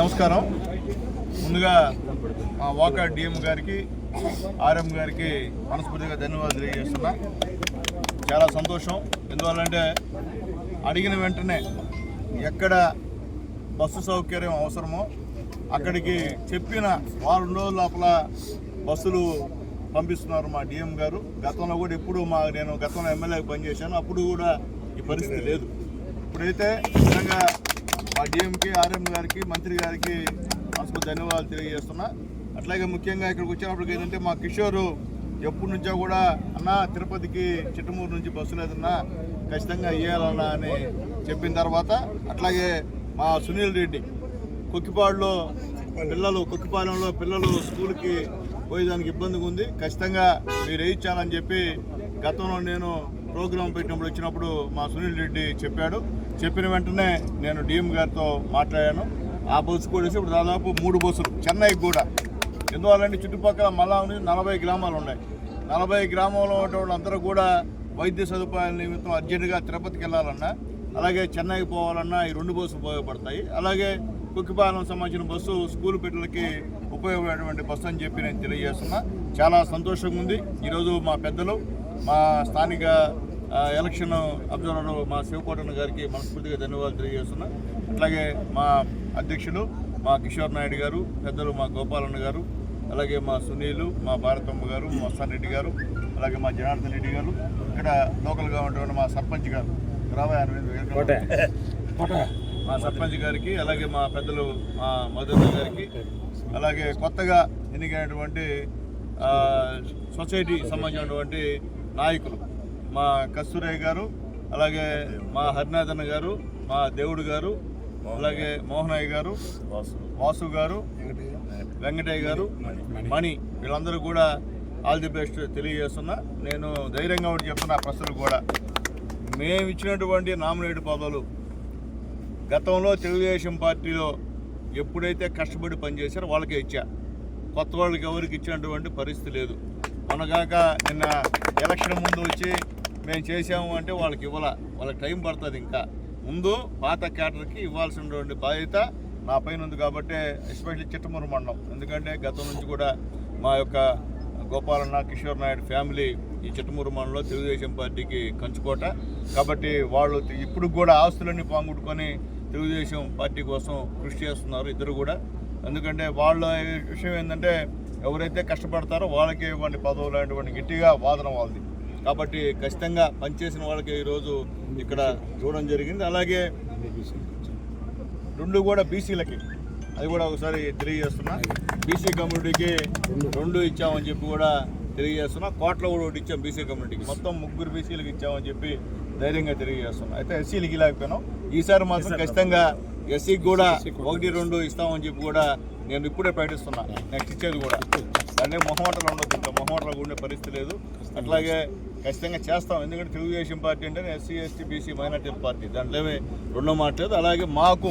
నమస్కారం. ముందుగా మా వాకా డిఎం గారికి ఆర్ఎం గారికి మనస్ఫూర్తిగా ధన్యవాదాలు తెలియజేస్తున్నా. చాలా సంతోషం. ఎందువల్లంటే అడిగిన వెంటనే ఎక్కడ బస్సు సౌకర్యం అవసరమో అక్కడికి చెప్పిన వారం రోజుల లోపల బస్సులు పంపిస్తున్నారు మా డిఎం గారు. గతంలో కూడా ఎప్పుడు మా నేను గతంలో ఎమ్మెల్యేకి పనిచేశాను. అప్పుడు కూడా ఈ పరిస్థితి లేదు. ఇప్పుడైతే నిజంగా మా డిఎంకి ఆర్ఎం గారికి మంత్రి గారికి మనసుకు ధన్యవాదాలు తెలియజేస్తున్నా. అట్లాగే ముఖ్యంగా ఇక్కడికి వచ్చినప్పటికి ఏంటంటే మా కిషోరు ఎప్పటి నుంచో కూడా అన్న తిరుపతికి చిట్టమూరు నుంచి బస్సు లేదన్నా ఖచ్చితంగా ఇవ్వాలన్నా అని చెప్పిన తర్వాత అట్లాగే మా సునీల్ రెడ్డి కొక్కిపాడులో పిల్లలు కొక్కిపాలెంలో పిల్లలు స్కూల్కి పోయేదానికి ఇబ్బందిగా ఉంది. ఖచ్చితంగా మీరు వేయించాలని చెప్పి గతంలో నేను ప్రోగ్రాం పెట్టినప్పుడు వచ్చినప్పుడు మా సునీల్ రెడ్డి చెప్పాడు. చెప్పిన వెంటనే నేను డిఎం గారితో మాట్లాడాను. ఆ బస్సు కూడా వేసి ఇప్పుడు దాదాపు మూడు బస్సులు చెన్నైకి కూడా. ఎందువల్లంటే చుట్టుపక్కల మళ్ళా ఉంది నలభై గ్రామాలు ఉన్నాయి. నలభై గ్రామంలో ఉన్నటువంటి అందరూ కూడా వైద్య సదుపాయాల నిమిత్తం అర్జెంటుగా తిరుపతికి వెళ్ళాలన్నా అలాగే చెన్నైకి పోవాలన్నా ఈ రెండు బస్సులు ఉపయోగపడతాయి. అలాగే కుక్కిపాలెం సంబంధించిన బస్సు స్కూల్ పిల్లలకి ఉపయోగపడేటువంటి బస్సు అని చెప్పి నేను తెలియజేస్తున్నా. చాలా సంతోషంగా ఉంది. ఈరోజు మా పెద్దలు మా స్థానిక ఎలక్షన్ అబ్జర్వర్ మా శివకోటన్న గారికి మనస్ఫూర్తిగా ధన్యవాదాలు తెలియజేస్తున్నా. అట్లాగే మా అధ్యక్షులు మా కిషోర్ నాయుడు గారు పెద్దలు మా గోపాలన్న గారు అలాగే మా సునీలు మా భారతమ్మ గారు మా వస్తాన్ రెడ్డి గారు అలాగే మా జనార్దన్ రెడ్డి గారు ఇక్కడ లోకల్గా ఉన్నటువంటి మా సర్పంచ్ గారు. రావా మా సర్పంచ్ గారికి అలాగే మా పెద్దలు మా మధుర గారికి అలాగే కొత్తగా ఎన్నికైనటువంటి ఆ, సొసైటీ సంబంధించినటువంటి నాయకులు మా కస్తూరయ్య గారు అలాగే మా హరినాథన్ గారు మా దేవుడు గారు అలాగే మోహనయ్య గారు వాసు. గారు వెంకటయ్య. గారు మణి. వీళ్ళందరూ కూడా ఆల్ ది బెస్ట్ తెలియజేస్తున్నా. నేను ధైర్యంగా ఉండి చెప్తున్నా ప్రశ్నలు కూడా. మేము ఇచ్చినటువంటి నామినేట్ పదవులు గతంలో తెలుగుదేశం పార్టీలో ఎప్పుడైతే కష్టపడి పనిచేశారో వాళ్ళకే ఇచ్చా. కొత్త వాళ్ళకి ఎవరికి ఇచ్చినటువంటి పరిస్థితి లేదు. మనగాక నిన్న ఎలక్షన్ ముందు వచ్చి మేము చేసాము అంటే వాళ్ళకి ఇవ్వాల. వాళ్ళకి టైం పడుతుంది ఇంకా. ముందు పాత క్యాటర్కి ఇవ్వాల్సినటువంటి బాధ్యత నా పైన ఉంది కాబట్టి ఎస్పెషల్లీ చిట్టమూరు మండలం. ఎందుకంటే గతం నుంచి కూడా మా యొక్క గోపాలన్న కిషోర్ నాయుడు ఫ్యామిలీ ఈ చిట్టమూరు మండలంలో తెలుగుదేశం పార్టీకి కంచుకోట. కాబట్టి వాళ్ళు ఇప్పుడు కూడా ఆస్తులన్నీ పాంగుట్టుకొని తెలుగుదేశం పార్టీ కోసం కృషి చేస్తున్నారు ఇద్దరు కూడా. ఎందుకంటే వాళ్ళ విషయం ఏంటంటే ఎవరైతే కష్టపడతారో వాళ్ళకే ఇవ్వండి పదవులు అనేటువంటి గట్టిగా వాదన వాళ్ళది. కాబట్టి ఖచ్చితంగా పనిచేసిన వాళ్ళకి ఈరోజు ఇక్కడ చూడడం జరిగింది. అలాగే రెండు కూడా బీసీలకి. అది కూడా ఒకసారి తెలియజేస్తున్నా. బీసీ కమ్యూనిటీకి రెండు ఇచ్చామని చెప్పి కూడా తెలియజేస్తున్నా. కోట్ల కూడా ఒకటి ఇచ్చాం బీసీ కమ్యూనిటీకి. మొత్తం ముగ్గురు బీసీలకు ఇచ్చామని చెప్పి ధైర్యంగా తెలియజేస్తున్నా. అయితే ఎస్సీలకి ఇలాకపోయినాం ఈసారి మాత్రం ఖచ్చితంగా ఎస్సీకి కూడా ఒకటి రెండు ఇస్తామని చెప్పి కూడా నేను ఇప్పుడే ప్రకటిస్తున్నా. నెక్స్ట్ ఇచ్చేది కూడా. దాన్ని మొహమాటలు ఉండదు ఇంకా మొహమాటలు ఉండే పరిస్థితి లేదు. అట్లాగే ఖచ్చితంగా చేస్తాం. ఎందుకంటే తెలుగుదేశం పార్టీ అంటే SC ST BC minority party. దాంట్లో రెండో లేదు. అలాగే మాకు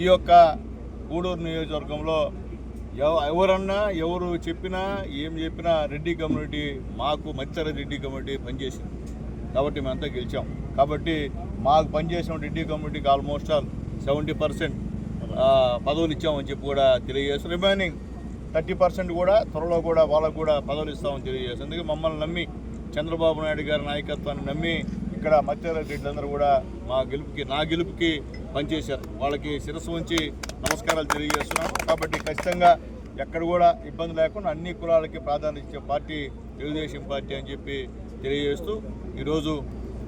ఈ యొక్క గూడూరు నియోజకవర్గంలో ఎవ- ఎవరన్నా ఎవరు చెప్పినా ఏం చెప్పినా రెడ్డి కమ్యూనిటీ మాకు మత్సర రెడ్డి కమ్యూనిటీ పనిచేసింది. కాబట్టి మేమంతా గెలిచాం. కాబట్టి మాకు పనిచేసిన రెడ్డి కమ్యూనిటీకి ఆల్మోస్ట్ ఆల్ సెవెంటీ పర్సెంట్ పదవులు ఇచ్చామని చెప్పి కూడా తెలియజేస్తాం రిమైనింగ్ థర్టీ పర్సెంట్ కూడా త్వరలో కూడా వాళ్ళకు కూడా పదవులు ఇస్తామని తెలియజేస్తాం అందుకే మమ్మల్ని నమ్మి చంద్రబాబు నాయుడు గారి నాయకత్వాన్ని నమ్మి ఇక్కడ మత్స్యాల రెడ్లందరూ కూడా మా గెలుపుకి నా గెలుపుకి పనిచేశారు. వాళ్ళకి శిరస్సు ఉంచి నమస్కారాలు తెలియజేస్తున్నాము. కాబట్టి ఖచ్చితంగా ఎక్కడ కూడా ఇబ్బంది లేకుండా అన్ని కులాలకి ప్రాధాన్యత ఇచ్చే పార్టీ తెలుగుదేశం పార్టీ అని చెప్పి తెలియజేస్తూ ఈరోజు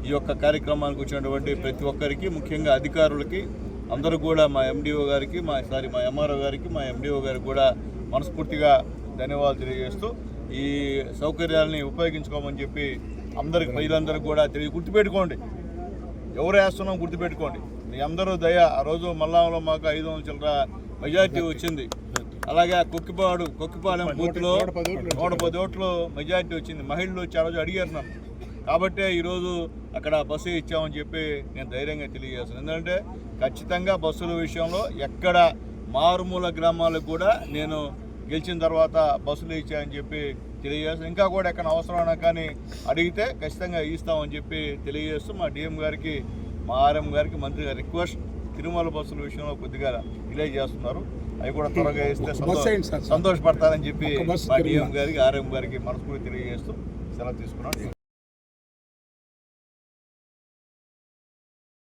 ఈ యొక్క కార్యక్రమానికి వచ్చినటువంటి ప్రతి ఒక్కరికి ముఖ్యంగా అధికారులకి అందరూ కూడా మా ఎండిఓ గారికి మా సారీ మా ఎంఆర్ఓ గారికి మా ఎండిఓ గారికి కూడా మనస్ఫూర్తిగా ధన్యవాదాలు తెలియజేస్తూ ఈ సౌకర్యాలని ఉపయోగించుకోమని చెప్పి అందరికి ప్రజలందరికీ కూడా తెలియ గుర్తుపెట్టుకోండి. ఎవరు వేస్తున్నాం గుర్తుపెట్టుకోండి. మీ అందరూ దయ ఆ రోజు మల్లాంలో మాకు ఐదు వందల మెజారిటీ వచ్చింది. అలాగే కొక్కిపాడు కొక్కిపాలెం బూత్లో నూట పది ఓట్లు మెజారిటీ వచ్చింది. మహిళలు వచ్చి ఆ రోజు అడిగారు నన్ను. కాబట్టే ఈరోజు అక్కడ బస్సు ఇచ్చామని చెప్పి నేను ధైర్యంగా తెలియజేస్తాను ఎందుకంటే ఖచ్చితంగా బస్సుల విషయంలో ఎక్కడ మారుమూల గ్రామాలకు కూడా నేను గెలిచిన తర్వాత బస్సులు ఇచ్చాయని చెప్పి తెలియజేస్తాను ఇంకా కూడా ఎక్కడ అవసరమైనా కానీ అడిగితే ఖచ్చితంగా ఇస్తామని చెప్పి తెలియజేస్తూ మా డిఎం గారికి మా ఆర్ఎం గారికి మంత్రి గారి రిక్వెస్ట్ తిరుమల బస్సుల విషయంలో కొద్దిగా డిలే చేస్తున్నారు అవి కూడా త్వరగా ఇస్తే సంతో- సంతోషపడతారని చెప్పి మా. డిఎం గారికి ఆర్ఎం గారికి మనస్ఫూర్తి తెలియజేస్తూ సెలవు తీసుకున్నాను